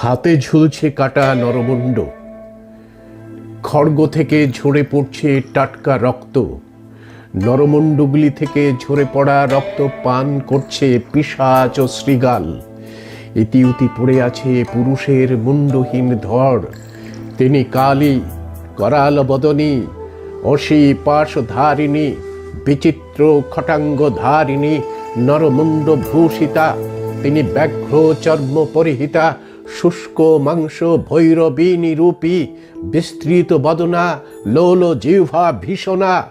হাতে ঝুলছে কাটা নরমুণ্ড। খড়গ থেকে ঝরে পড়ছে টাটকা রক্ত। নরমুণ্ডগুলি থেকে ঝরে পড়া রক্ত পান করছে পিসাচ ও শ্রীগাল ইতি উতি পড়ে আছে পুরুষের মুন্ডহীন ধর তিনি কালী, করাল বদনী, অসি পাশ ধারিণী বিচিত্র খটাঙ্গ ধারিণী নরমুণ্ড ভূষিতা তিনি ব্যাঘ্র চর্ম পরিহিতা শুষ্ক মাংস ভৈরবী রূপী, বিস্তৃত বদনা, লোল জিহ্বা ভীষণা।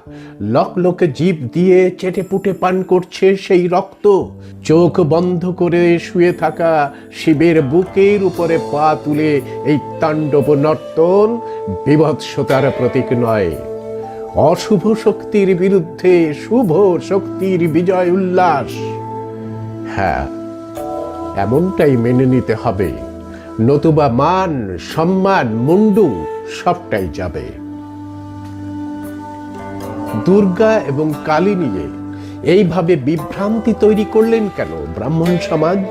লক লক জীব দিয়ে চেটে পুটে পান করছে সেই রক্ত। চোখ বন্ধ করে শুয়ে থাকা শিবের বুকের উপরে পা তুলে এই তাণ্ডব নর্তন বিভৎসতার প্রতীক নয়। অশুভ শক্তির বিরুদ্ধে শুভ শক্তির বিজয় উল্লাস। হ্যাঁ এমনটাই মেনে নিতে হবে। নতুবা মান, সম্মান, মুন্ডু সবটাই যাবে। দুর্গা এবং কালী নিয়ে এইভাবে বিভ্রান্তি তৈরি করলেন কেন ব্রাহ্মণ সমাজ?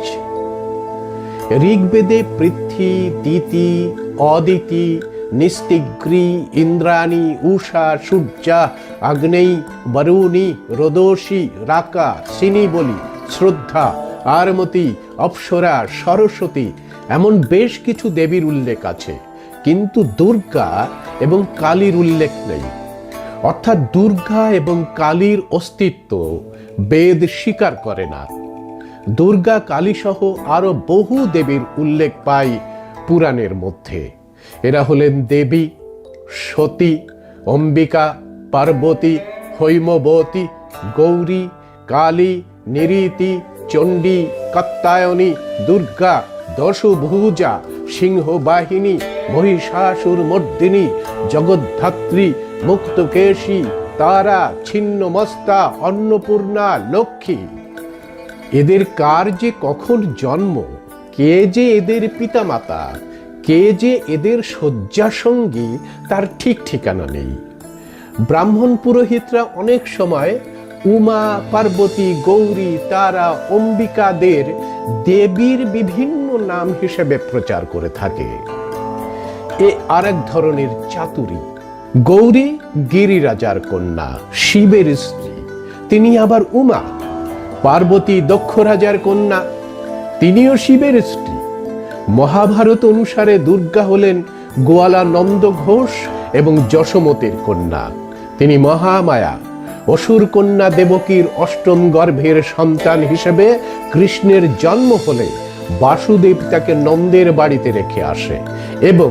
ঋগ্বেদে পৃথ্বী দিতি অদিতি, নিস্তিগ্রী, ইন্দ্রাণী উষা সূর্যা, আগ্নেয়ী, বরুণী রোদসী রাকা, সিনি বলি, শ্রদ্ধা, আরমতি, অপ্সরা, সরস্বতী এমন বেশ কিছু দেবীর উল্লেখ আছে, কিন্তু দুর্গা এবং কালীর উল্লেখ নেই। অর্থাৎ দুর্গা এবং কালীর অস্তিত্ব বেদ স্বীকার করে না। দুর্গা, কালীসহ আরও বহু দেবীর উল্লেখ পাই পুরাণের মধ্যে। এরা হলেন দেবী, সতী, অম্বিকা, পার্বতী, হৈমবতী, গৌরী, কালী, নিরীতি, চণ্ডী কাত্তায়নী দুর্গা দশভুজা সিংহবাহিনী মহিষাসুর মর্দিনী জগদ্ধাত্রী, মুক্তকেশী, তারা, ছিন্নমস্তা, অন্নপূর্ণা, লক্ষ্মী। এদের কার যে কখন জন্ম? কে যে এদের পিতামাতা? কে যে এদের শয্যাসঙ্গী? তার ঠিক ঠিকানা নেই। ব্রাহ্মণ পুরোহিতরা অনেক সময় উমা, পার্বতী, গৌরী, তারা, অম্বিকাদের দেবীর বিভিন্ন নাম হিসেবে প্রচার করে থাকে। এ আরেক ধরনের চাতুরী। গৌরী গিরিরাজার কন্যা, শিবের স্ত্রী। তিনি আবার উমা, পার্বতী দক্ষ রাজার কন্যা, তিনিও শিবের স্ত্রী। মহাভারত অনুসারে দুর্গা হলেন গোয়ালা নন্দ ঘোষ এবং যশোমতের কন্যা। তিনি মহামায়া অসুর কন্যা দেবকীর অষ্টম গর্ভের সন্তান হিসেবে কৃষ্ণের জন্ম হলে বাসুদেব তাকে নন্দের বাড়িতে রেখে আসে এবং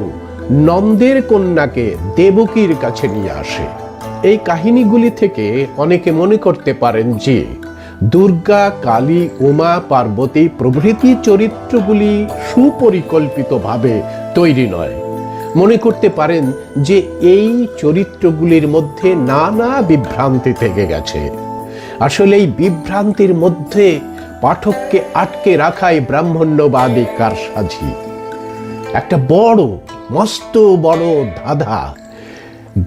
নন্দের কন্যাকে দেবকীর কাছে নিয়ে আসে। এই কাহিনীগুলি থেকে অনেকে মনে করতে পারেন যে দুর্গা, কালী, উমা, পার্বতী প্রভৃতি চরিত্রগুলি সুপরিকল্পিতভাবে তৈরি নয়। মনে করতে পারেন যে এই চরিত্রগুলির মধ্যে নানা বিভ্রান্তি থেকে গেছে। আসলে এই বিভ্রান্তির মধ্যে পাঠককে আটকে রাখাই ব্রাহ্মণ্যবাদী কারসাজি। একটা বড়, মস্ত, বড় ধাঁধা।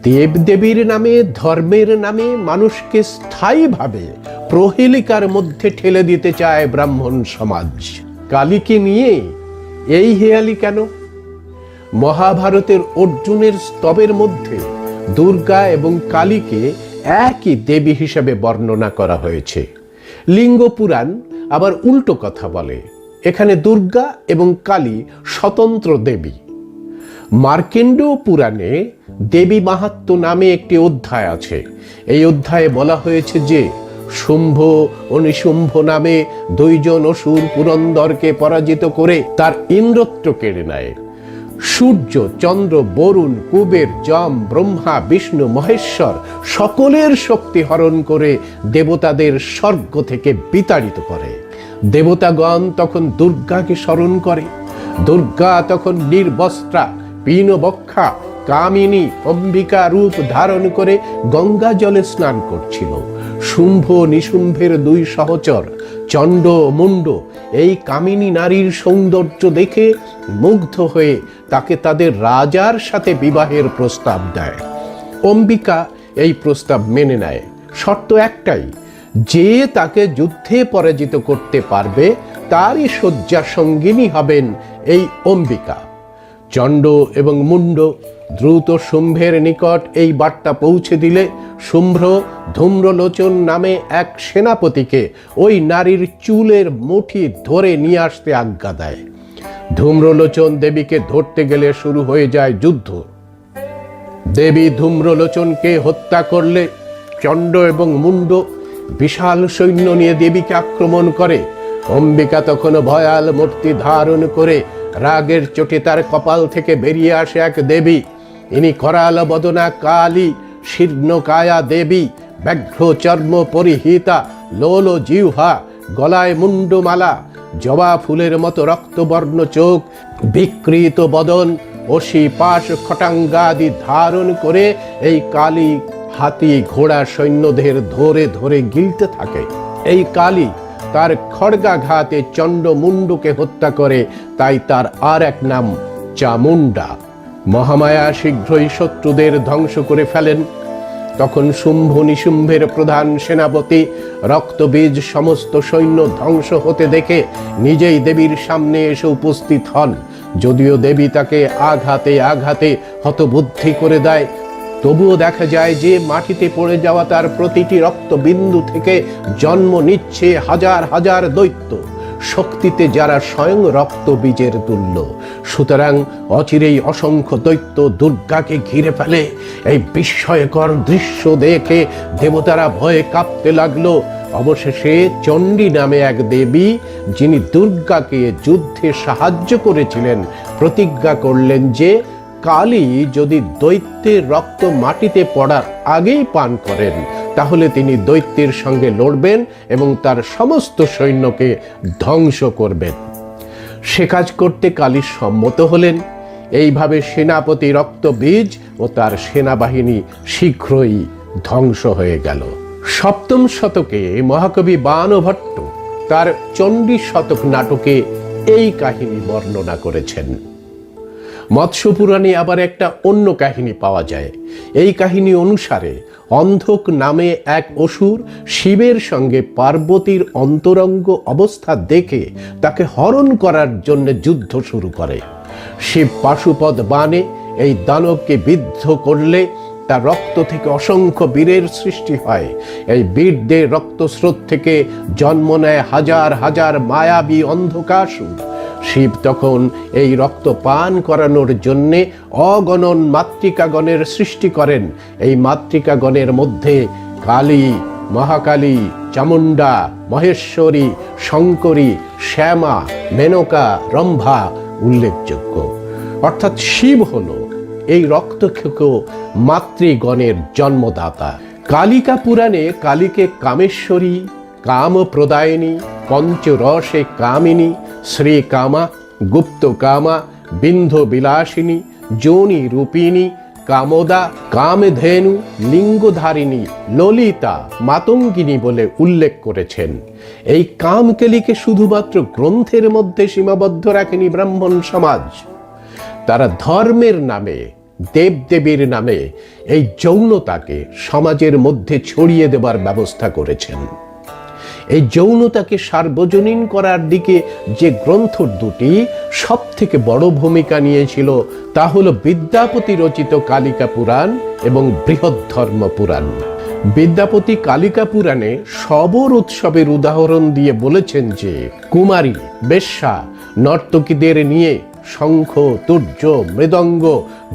দেবদেবীর নামে, ধর্মের নামে মানুষকে স্থায়ীভাবে প্রহেলিকার মধ্যে ঠেলে দিতে চায় ব্রাহ্মণ সমাজ। কালীকে নিয়ে এই হেয়ালি কেন? মহাভারতের অর্জুনের স্তবের মধ্যে দুর্গা এবং কালীকে একই দেবী হিসেবে বর্ণনা করা হয়েছে। লিঙ্গ পুরাণ আবার উল্টো কথা বলে। এখানে দুর্গা এবং কালী স্বতন্ত্র দেবী। মার্কেন্ড পুরাণে দেবী মাহাত্ম নামে একটি অধ্যায় আছে। এই অধ্যায়ে বলা হয়েছে যে, শুম্ভ ও নিশুম্ভ নামে দুইজন অসুর পুরন্দরকে পরাজিত করে তার ইন্দ্রত্ব কেড়ে নেয়। সূর্য, চন্দ্র, বরুণ, কুবের, যম, ব্রহ্মা, বিষ্ণু, মহেশ্বর সকলের শক্তি হরণ করে দেবতাদের স্বর্গ থেকে বিতাড়িত করে। দেবতাগণ তখন দুর্গাকে স্মরণ করে। দুর্গা তখন নির্বস্ত্রা পীনবক্ষা কামিনী, অম্বিকা রূপ ধারণ করে গঙ্গা জলে স্নান করছিল। শুম্ভ নিশুম্ভের দুই সহচর চণ্ড মুন্ড এই কামিনী নারীর সৌন্দর্য দেখে মুগ্ধ হয়ে তাকে তাদের রাজার সাথে বিবাহের প্রস্তাব দেয়। অম্বিকা এই প্রস্তাব মেনে নেয়। শর্ত একটাই, যে তাকে যুদ্ধে পরাজিত করতে পারবে, তারই শয্যা সঙ্গিনী হবেন এই অম্বিকা। চণ্ড এবং মুন্ড দ্রুত শুম্ভের নিকট এই বার্তা পৌঁছে দিলে শুভ্র ধূম্রলোচন নামে এক সেনাপতিকে ওই নারীর চুলের মুঠি ধরে নিয়ে আসতে আজ্ঞা দেয়। ধূম্রলোচন দেবীকে ধরতে গেলে শুরু হয়ে যায় যুদ্ধ। দেবী ধূম্রলোচনকে হত্যা করলে চণ্ড এবং মুন্ড বিশাল সৈন্য নিয়ে দেবীকে আক্রমণ করে। অম্বিকা তখন ভয়াল মূর্তি ধারণ করে রাগের চোটে তার কপাল থেকে বেরিয়ে আসে এক দেবী। ইনি করাল বদনা কালী শীর্ণকায়া দেবী ব্যাঘ্র চর্ম পরিহিতা, লোল জিহ্বা, গলায় মুন্ডমালা জবা ফুলের মতো রক্তবর্ণ চোখ, বিকৃত বদন অসি পাশ খটাঙ্গাদি ধারণ করে এই কালী হাতি ঘোড়া সৈন্যদের ধরে ধরে গিলতে থাকে। এই কালী তার খড়গাঘাতে চণ্ড মুন্ডুকে হত্যা করে, তাই তার আর এক নাম চামুন্ডা মহামায়া শীঘ্রই শত্রুদের ধ্বংস করে ফেলেন। তখন শুম্ভ নিশুম্ভের প্রধান সেনাপতি রক্তবীজ সমস্ত সৈন্য ধ্বংস হতে দেখে নিজেই দেবীর সামনে এসে উপস্থিত হন। যদিও দেবী তাকে আঘাতে আঘাতে হতবুদ্ধি করে দেয়, তবুও দেখা যায় যে মাটিতে পড়ে যাওয়া তার প্রতিটি রক্তবিন্দু থেকে জন্ম নিচ্ছে হাজার হাজার দৈত্য। শক্তিতে যারা স্বয়ং রক্ত বীজের তুল্য। সুতরাং অচিরেই অসংখ্য দৈত্য দুর্গাকে ঘিরে ফেলে এই বিস্ময়কর দৃশ্য দেখে দেবতারা ভয়ে কাঁপতে লাগল। অবশেষে চণ্ডী নামে এক দেবী, যিনি দুর্গাকে যুদ্ধে সাহায্য করেছিলেন, প্রতিজ্ঞা করলেন যে কালী যদি দৈত্যের রক্ত মাটিতে পড়ার আগেই পান করেন তাহলে তিনি দৈত্যের সঙ্গে লড়বেন এবং তার সমস্ত সৈন্যকে ধ্বংস করবেন। সে কাজ করতে কালী সম্মত হলেন। এইভাবে সেনাপতি রক্তবীজ ও তার সেনাবাহিনী শীঘ্রই ধ্বংস হয়ে গেল। সপ্তম শতকে মহাকবি বানভট্ট তার চণ্ডী শতক নাটকে এই কাহিনী বর্ণনা করেছেন। মৎস্য পুরাণে আবার একটা অন্য কাহিনী পাওয়া যায়। এই কাহিনী অনুসারে অন্ধক নামে এক অসুর শিবের সঙ্গে পার্বতীর অন্তরঙ্গ অবস্থা দেখে তাকে হরণ করার জন্য যুদ্ধ শুরু করে। শিব পাশুপদ বানে এই দানবকে বিদ্ধ করলে তার রক্ত থেকে অসংখ্য বীরের সৃষ্টি হয়। এই বীরদের রক্তস্রোত থেকে জন্ম নেয় হাজার হাজার মায়াবী অন্ধকাসুর শিব তখন এই রক্ত পান করানোর জন্যে অগণন মাতৃকাগণের সৃষ্টি করেন। এই মাতৃকাগণের মধ্যে কালী, মহাকালী, চামুণ্ডা, মহেশ্বরী, শঙ্করী, শ্যামা, মেনকা, রম্ভা উল্লেখযোগ্য। অর্থাৎ শিব হল এই রক্তক্ষেক মাতৃগণের জন্মদাতা। কালিকা পুরাণে কালীকে কামেশ্বরী কাম প্রদায়িনী পঞ্চরসে কামিনী শ্রী কামা গুপ্ত কামা বিন্ধ বিলাসিনী যোনি রূপিণী কামদা কামধেনু লিঙ্গধারিণী ললিতা মাতঙ্গিনী বলে উল্লেখ করেছেন। এই কামকেলিকে শুধুমাত্র গ্রন্থের মধ্যে সীমাবদ্ধ রাখেনি ব্রাহ্মণ সমাজ। তারা ধর্মের নামে, দেবদেবীর নামে এই যৌনতাকে সমাজের মধ্যে ছড়িয়ে দেবার ব্যবস্থা করেছেন। এই যৌনতাকে সার্বজনীন করার দিকে যে গ্রন্থ দুটি সব থেকে বড় ভূমিকা নিয়েছিল, তা হলো বিদ্যাপতি রচিত কালিকা পুরাণ এবং বৃহৎ ধর্ম পুরাণ। বিদ্যাপতি কালিকা পুরাণে সবর উৎসবের উদাহরণ দিয়ে বলেছেন যে, কুমারী, বেশ্যা, নর্তকীদের নিয়ে শঙ্খ, তুর্য, মৃদঙ্গ,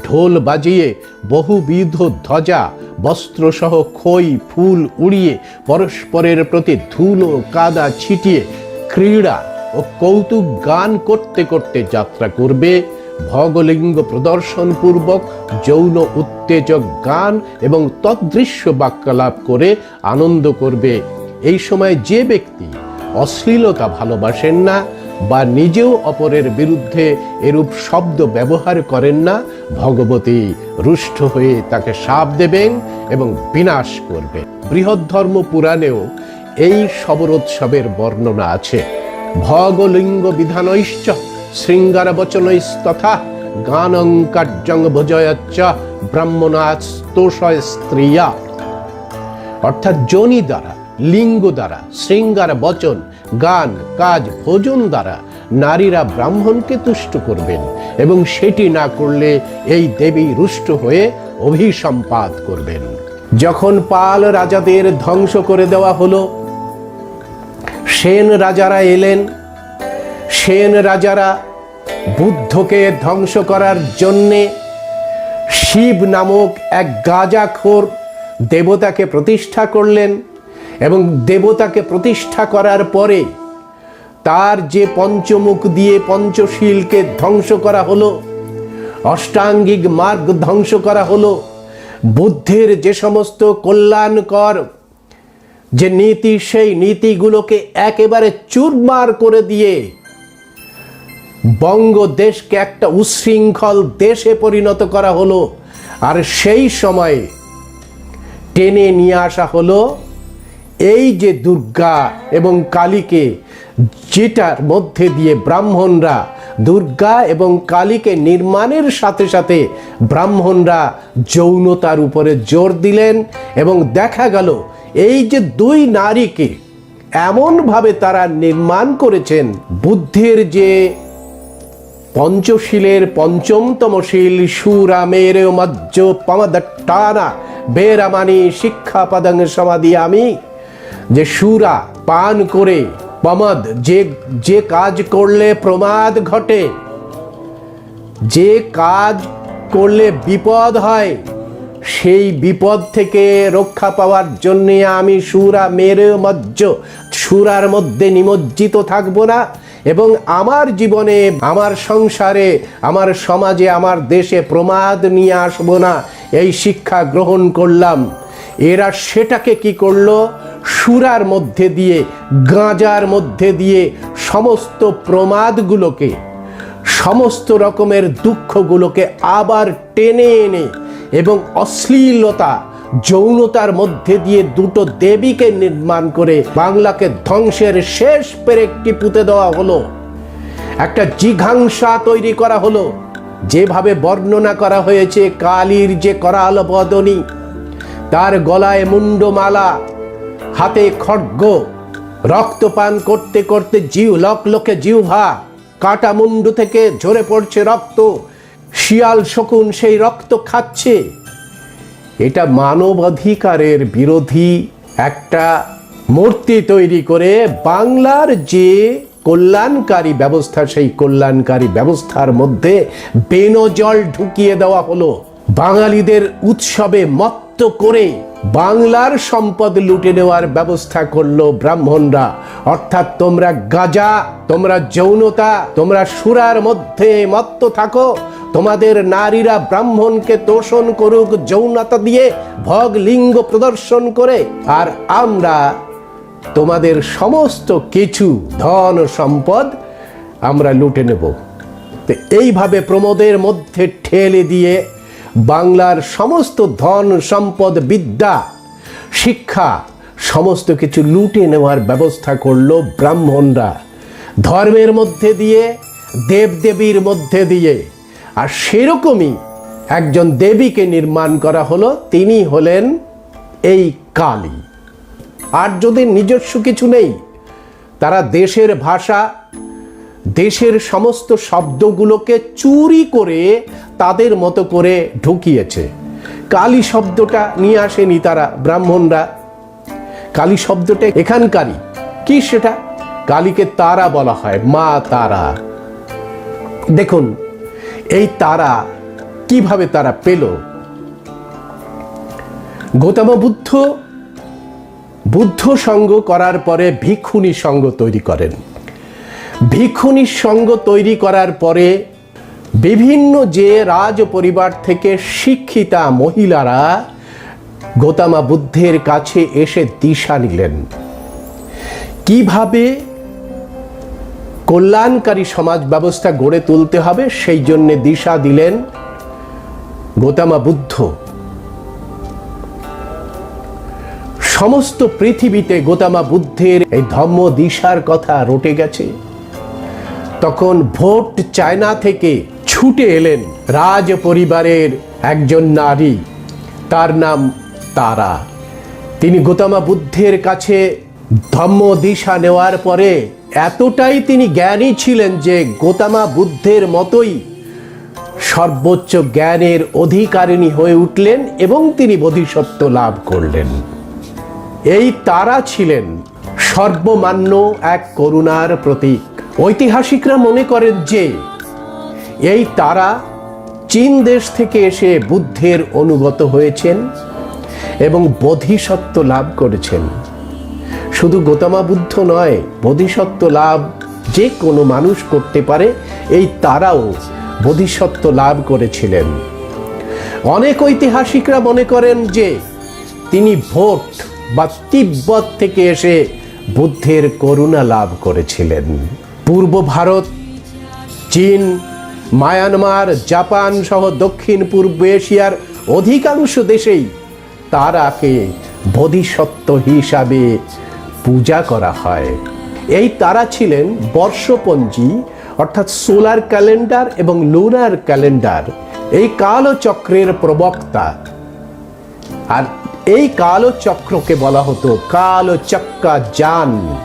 ঢোল বাজিয়ে বহুবিধ ধ্বজা, বস্ত্রসহ খই, ফুল উড়িয়ে পরস্পরের প্রতি ধুলো কাদা ছিটিয়ে ক্রীড়া ও কৌতুক গান করতে করতে যাত্রা করবে। ভগলিঙ্গ প্রদর্শন পূর্বক যৌন উত্তেজক গান এবং তদৃশ্য বাক্যালাপ করে আনন্দ করবে। এই সময় যে ব্যক্তি অশ্লীলতা ভালোবাসেন না বা নিজেও অপরের বিরুদ্ধে এরূপ শব্দ ব্যবহার করেন না, ভগবতী রুষ্ট হয়ে তাকে সাপ দেবেন এবং বিনাশ করবে বৃহৎ ধর্ম পুরাণেও এই শবরোৎসবের বর্ণনা আছে। ভগলিঙ্গ বিধানৈশ্চ শৃঙ্গার বচনৈস্তথা গানং কার্যং ভোজয়চ্চ ব্রাহ্মণাস্তোষয় স্ত্রিয়া। অর্থাৎ যোনি দ্বারা, লিঙ্গ দ্বারা শৃঙ্গার বচন গান, কাজ, ভোজন দ্বারা নারীরা ব্রাহ্মণকে তুষ্ট করবেন এবং সেটি না করলে এই দেবী রুষ্ট হয়ে অভিসম্পাদ করবেন। যখন পাল রাজাদের ধ্বংস করে দেওয়া হলো, সেন রাজারা এলেন। সেন রাজারা বুদ্ধকে ধ্বংস করার জন্যে শিব নামক এক গাজাখোর দেবতাকে প্রতিষ্ঠা করলেন। এবং দেবতাকে প্রতিষ্ঠা করার পরে তার যে পঞ্চমুখ দিয়ে পঞ্চশীলকে ধ্বংস করা হলো, অষ্টাঙ্গিক মার্গ ধ্বংস করা হলো, বুদ্ধের যে সমস্ত কল্যাণকর যে নীতি, সেই নীতিগুলোকে একেবারে চুরমার করে দিয়ে বঙ্গদেশকে একটা উশৃঙ্খল দেশে পরিণত করা হলো। আর সেই সময়ে টেনে নিয়ে আসা হলো এই যে দুর্গা এবং কালীকে, যেটার মধ্যে দিয়ে ব্রাহ্মণরা দুর্গা এবং কালীকে নির্মাণের সাথে সাথে ব্রাহ্মণরা যৌনতার উপরে জোর দিলেন এবং দেখা গেল এই যে দুই নারীকে এমনভাবে তারা নির্মাণ করেছেন, বুদ্ধের যে পঞ্চশীলের পঞ্চমতম শিল সুরামের মজ্জ পমদট্টানা বেরামানি শিক্ষা পদং সমাধি আমি। যে সুরা পান করে পমদ, যে যে কাজ করলে প্রমাদ ঘটে, যে কাজ করলে বিপদ হয়, সেই বিপদ থেকে রক্ষা পাওয়ার জন্য আমি সুরা মেরে মজ্জ, সুরার মধ্যে নিমজ্জিত থাকব না এবং আমার জীবনে, আমার সংসারে, আমার সমাজে, আমার দেশে প্রমাদ নিয়ে আসব না। এই শিক্ষা গ্রহণ করলাম। এরা সেটাকে কি করল? সুরার মধ্যে দিয়ে, গাঁজার মধ্যে দিয়ে সমস্ত প্রমাদগুলোকে, সমস্ত রকমের দুঃখগুলোকে আবার টেনে এনে এবং অশ্লীলতা, যৌনতার মধ্যে দিয়ে দুটো দেবীকে নির্মাণ করে বাংলাকে ধ্বংসের শেষ পেরেকটি পুঁতে দেওয়া হলো। একটা জিঘাংসা তৈরি করা হলো। যেভাবে বর্ণনা করা হয়েছে, কালীর যে করাল বদনী, তার গলায় মুন্ডমালা হাতে খড়গ। রক্তপান করতে করতে জিউ লক লোকে জিউভা কাটা মুন্ডু থেকে ঝরে পড়ছে রক্ত। শিয়াল শকুন সেই রক্ত খাচ্ছে। এটা মানবাধিকারের বিরোধী একটা মূর্তি তৈরি করে বাংলার যে কল্যাণকারী ব্যবস্থা, সেই কল্যাণকারী ব্যবস্থার মধ্যে বেনজল ঢুকিয়ে দেওয়া হলো। বাঙালিদের উৎসবে মত্ত করে বাংলার সম্পদ লুটে নেওয়ার ব্যবস্থা করল ব্রাহ্মণরা। অর্থাৎ তোমরা গাজা, তোমরা যৌনতা, তোমরা সুরার মধ্যে মত্ত থাকো। তোমাদের নারীরা ব্রাহ্মণকে তোষণ করুক, যৌনতা দিয়ে ভগ লিঙ্গ প্রদর্শন করে। আর আমরা তোমাদের সমস্ত কিছু ধন সম্পদ আমরা লুটে নেব। তো এইভাবে প্রমোদের মধ্যে ঠেলে দিয়ে বাংলার সমস্ত ধন সম্পদ, বিদ্যা, শিক্ষা, সমস্ত কিছু লুটে নেওয়ার ব্যবস্থা করল ব্রাহ্মণরা। ধর্মের মধ্যে দিয়ে, দেবদেবীর মধ্যে দিয়ে। আর সেরকমই একজন দেবীকে নির্মাণ করা হলো, তিনি হলেন এই কালী। আর যদি নিজস্ব কিছু নেই, তারা দেশের ভাষা দেশের সমস্ত শব্দগুলোকে চুরি করে তাদের মতো করে ঢুকিয়েছে। কালী শব্দটা নিয়ে আসেনি তারা ব্রাহ্মণরা। কালী শব্দটা এখানকারই। কি সেটা? কালীকে তারা বলা হয়, মা তারা। দেখুন, এই তারা কীভাবে তারা পেল? গৌতম বুদ্ধ বুদ্ধ সঙ্গ করার পরে ভিক্ষুণী সঙ্গ তৈরি করেন। ভিক্ষুণীর সঙ্গ তৈরি করার পরে বিভিন্ন যে রাজ পরিবার থেকে শিক্ষিতা মহিলারা গোতামা বুদ্ধের কাছে এসে দিশা নিলেন। কীভাবে কল্যাণকারী সমাজ ব্যবস্থা গড়ে তুলতে হবে সেই জন্য দিশা দিলেন গোতামা বুদ্ধ। সমস্ত পৃথিবীতে গোতামা বুদ্ধের এই ধম্ম দিশার কথা রটে গেছে। তখন ভোট চায়না থেকে ছুটে এলেন রাজ পরিবারের একজন নারী। তার নাম তারা। তিনি গোতামা বুদ্ধের কাছে ধম্ম দিশা নেওয়ার পরে এতটাই তিনি জ্ঞানী ছিলেন যে গোতামা বুদ্ধের মতোই সর্বোচ্চ জ্ঞানের অধিকারিণী হয়ে উঠলেন এবং তিনি বোধিসত্ত্ব লাভ করলেন। এই তারা ছিলেন সর্বমান্য এক করুণার প্রতীক। ঐতিহাসিকরা মনে করেন যে এই তারা চীন দেশ থেকে এসে বুদ্ধের অনুগত হয়েছেন এবং বোধিসত্ত্ব লাভ করেছেন। শুধু গোতামা বুদ্ধ নয়, বোধিসত্ত্ব লাভ যে কোনো মানুষ করতে পারে, এই তারাও বোধিসত্ত্ব লাভ করেছিলেন। অনেক ঐতিহাসিকরা মনে করেন যে তিনি ভোট বা তিব্বত থেকে এসে বুদ্ধের করুণা লাভ করেছিলেন। পূর্ব ভারত, চীন, মায়ানমার, জাপান সহ দক্ষিণ পূর্ব এশিয়ার অধিকাংশ দেশেই তারাকে বোধিসত্ত্ব হিসাবে পূজা করা হয়। এই তারা ছিলেন বর্ষপঞ্জি, অর্থাৎ সোলার ক্যালেন্ডার এবং লুনার ক্যালেন্ডার। এই কালচক্রের প্রবক্তা। আর এই কালচক্রকে বলা হতো কালচক্কা যান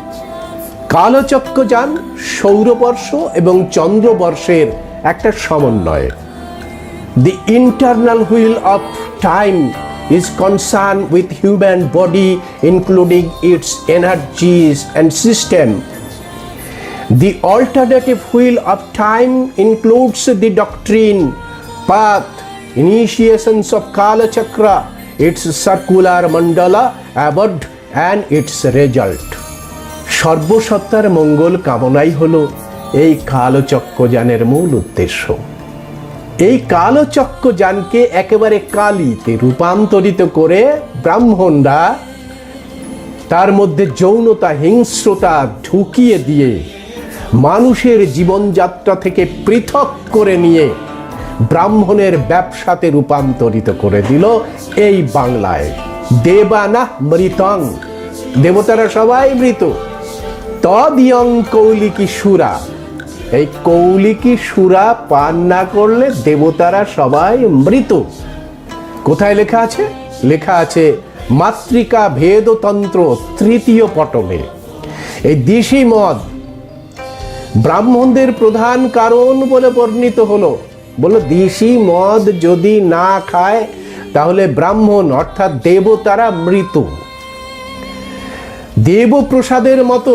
কালচক্রযান সৌরবর্ষ এবং চন্দ্রবর্ষের একটা সমন্বয়। The internal wheel of time is concern with human body including its energies and system the alternative wheel of time includes the doctrine path initiations of Kalachakra its circular mandala abode and its result সর্বসত্তার মঙ্গল কামনাই হল এই কালচক্রযানের মূল উদ্দেশ্য। এই কালচক্র যানকে একেবারে কালিতে রূপান্তরিত করে ব্রাহ্মণরা তার মধ্যে যৌনতা, হিংস্রতা ঢুকিয়ে দিয়ে মানুষের জীবনযাত্রা থেকে পৃথক করে নিয়ে ব্রাহ্মণের ব্যবসাতে রূপান্তরিত করে দিল এই বাংলায়। দেবানা মৃতং। দেবতারা সবাই মৃত। তদিয়ং কৌলিকি সুরা। এই কৌলিকি সুরা পান না করলে দেবতারা সবাই মৃত। কোথায় লেখা আছে? লেখা আছে, মাতৃকা ভেদতন্ত্র তৃতীয় পটলে এই দিশি মদ ব্রাহ্মণদের প্রধান কারণ বলে বর্ণিত হলো। বলো, দিশি মদ যদি না খায়, তাহলে ব্রাহ্মণ অর্থাৎ দেবতারা মৃত। দেবপ্রসাদের মতো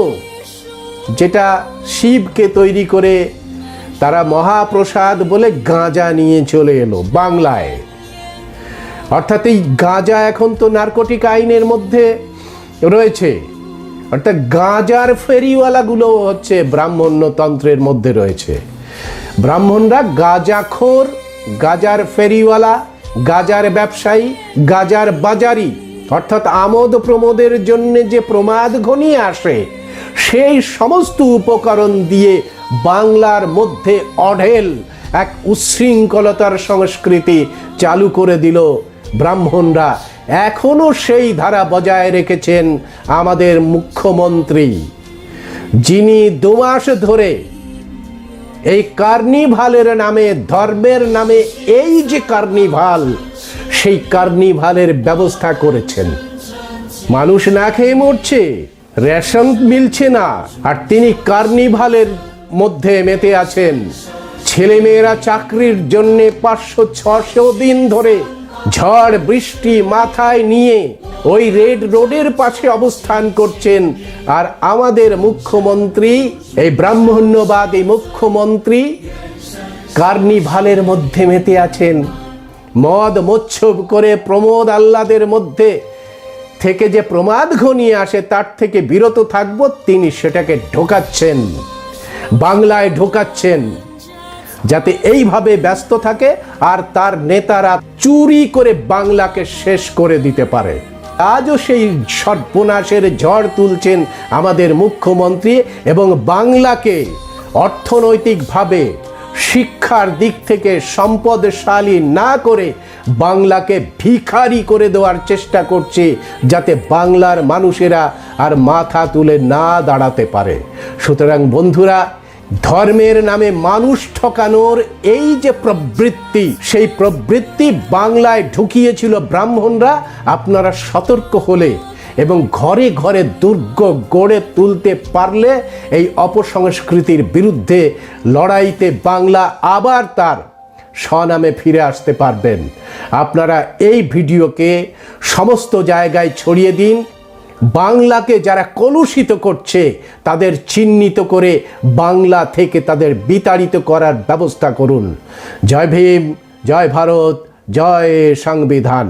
যেটা শিবকে তৈরি করে তারা মহাপ্রসাদ বলে গাঁজা নিয়ে চলে এলো বাংলায়। অর্থাৎ এই গাঁজা এখন তো নার্কোটিক আইনের মধ্যে রয়েছে। অর্থাৎ গাঁজার ফেরিওয়ালাগুলো হচ্ছে ব্রাহ্মণ্যতন্ত্রের মধ্যে রয়েছে। ব্রাহ্মণরা গাঁজাখোর, গাজার ফেরিওয়ালা, গাজার ব্যবসায়ী, গাজার বাজারি, অর্থাৎ আমোদ প্রমোদের জন্য যে প্রমাদ ঘনিয়ে আসে সেই সমস্ত উপকরণ দিয়ে বাংলার মধ্যে অঢেল এক উচ্ছৃঙ্খলতার সংস্কৃতি চালু করে দিল ব্রাহ্মণরা। এখনও সেই ধারা বজায় রেখেছেন আমাদের মুখ্যমন্ত্রী। যিনি দুমাস ধরে এই কার্নিভালের নামে, ধর্মের নামে এই যে কার্নিভাল, সেই কার্নিভালের ব্যবস্থা করেছেন। মানুষ না খেয়ে মরছে। রেশন মিলছে না, আর তিনি কার্নিভালের মধ্যে মেতে আছেন। ছেলেমেয়েরা চাকরির জন্য পাঁচশো ছশো দিন ধরে ঝড় বৃষ্টি মাথায় নিয়ে ওই রেড রোডের পাশে অবস্থান করছেন। আর আমাদের মুখ্যমন্ত্রী, এই ব্রাহ্মণ্যবাদী মুখ্যমন্ত্রী কার্নিভালের মধ্যে মেতে আছেন। মদ মোচ্ছব করে প্রমোদ আহ্লাদের মধ্যে থেকে যে প্রমাদ ঘনিয়ে আসে, তার থেকে বিরত থাকব, তিনি সেটাকে ঢোকাচ্ছেন। বাংলায় ঢোকাচ্ছেন। যাতে এইভাবে ব্যস্ত থাকে, আর তার নেতারা চুরি করে বাংলাকে শেষ করে দিতে পারে। আজও সেই সর্বনাশের ঝড় তুলছেন আমাদের মুখ্যমন্ত্রী এবং বাংলাকে অর্থনৈতিকভাবে শিক্ষার দিক থেকে সম্পদশালী না করে বাংলাকে ভিখারি করে দেওয়ার চেষ্টা করছে যাতে বাংলার মানুষেরা আর মাথা তুলে না দাঁড়াতে পারে। সুতরাং বন্ধুরা, ধর্মের নামে মানুষ ঠকানোর এই যে প্রবৃত্তি, সেই প্রবৃত্তি বাংলায় ঢুকিয়েছিল ব্রাহ্মণরা, আপনারা সতর্ক হলে এবং ঘরে ঘরে দুর্গ গড়ে তুলতে পারলে এই অপসংস্কৃতির বিরুদ্ধে লড়াইতে বাংলা আবার তার স্বনামে ফিরে আসতে পারবেন। আপনারা এই ভিডিওকে সমস্ত জায়গায় ছড়িয়ে দিন। বাংলাকে যারা কলুষিত করছে, তাদের চিহ্নিত করে বাংলা থেকে তাদের বিতাড়িত করার ব্যবস্থা করুন। জয় ভীম, জয় ভারত, জয় সংবিধান।